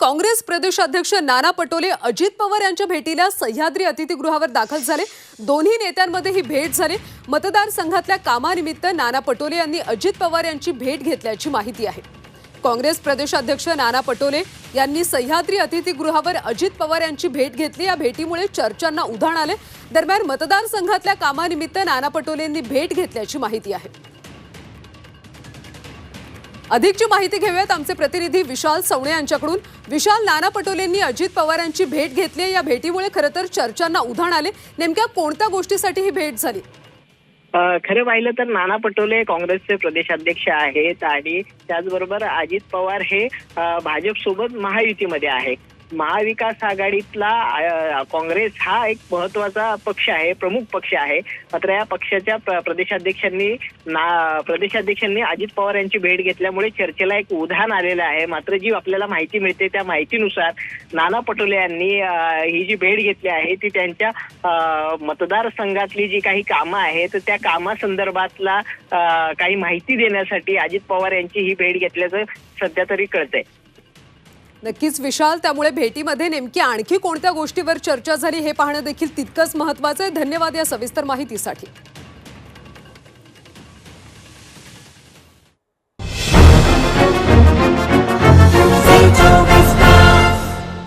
काँग्रेस प्रदेशाध्यक्ष नाना पटोले अजित पवार यांच्या भेटीला सह्याद्री अतिथीगृहावर दाखल झाले. दोन्ही नेत्यांमध्ये ही भेट झाली. मतदारसंघातल्या कामानिमित्त नाना पटोले यांनी अजित पवार यांची भेट घेतल्याची माहिती आहे. काँग्रेस प्रदेशाध्यक्ष नाना पटोले यांनी सह्याद्री अतिथीगृहावर अजित पवार यांची भेट घेतली. या भेटीमुळे चर्चांना उधाण आले. दरम्यान मतदारसंघातल्या कामानिमित्त नाना पटोले यांनी भेट घेतल्याची माहिती आहे. अधिकची माहिती घेऊयात. आमचे प्रतिनिधी विशाल सवणे यांच्याकडून. विशाल नाना पटोलेंनी अजित पवारांची भेट घेतली या भेटीमुळे खरं तर चर्चांना उधाण आले. नेमक्या कोणत्या गोष्टीसाठी ही भेट झाली? खरं पाहिलं तर नाना पटोले काँग्रेसचे प्रदेशाध्यक्ष आहेत आणि त्याचबरोबर अजित पवार हे भाजपसोबत महायुतीमध्ये आहे महाविकास आघाडीतला काँग्रेस हा एक महत्त्वाचा पक्ष आहे प्रमुख पक्ष आहे. मात्र या पक्षाच्या प्रदेशाध्यक्षांनी ना प्रदेशाध्यक्षांनी अजित पवार यांची भेट घेतल्यामुळे चर्चेला एक उधाण आलेलं आहे. मात्र जी आपल्याला माहिती मिळते त्या माहितीनुसार नाना पटोले यांनी ही जी भेट घेतली आहे ती त्यांच्या मतदारसंघातली जी काही कामं आहेत त्या कामासंदर्भातला काही माहिती देण्यासाठी अजित पवार यांची ही भेट घेतल्याचं सध्या तरी कळतंय. नक्कीच विशाल त्यामुळे भेटीमध्ये नेमकी आणखी कोणत्या गोष्टीवर चर्चा झाली हे पाहणं देखील तितकंच महत्वाचं आहे. धन्यवाद या सविस्तर माहितीसाठी.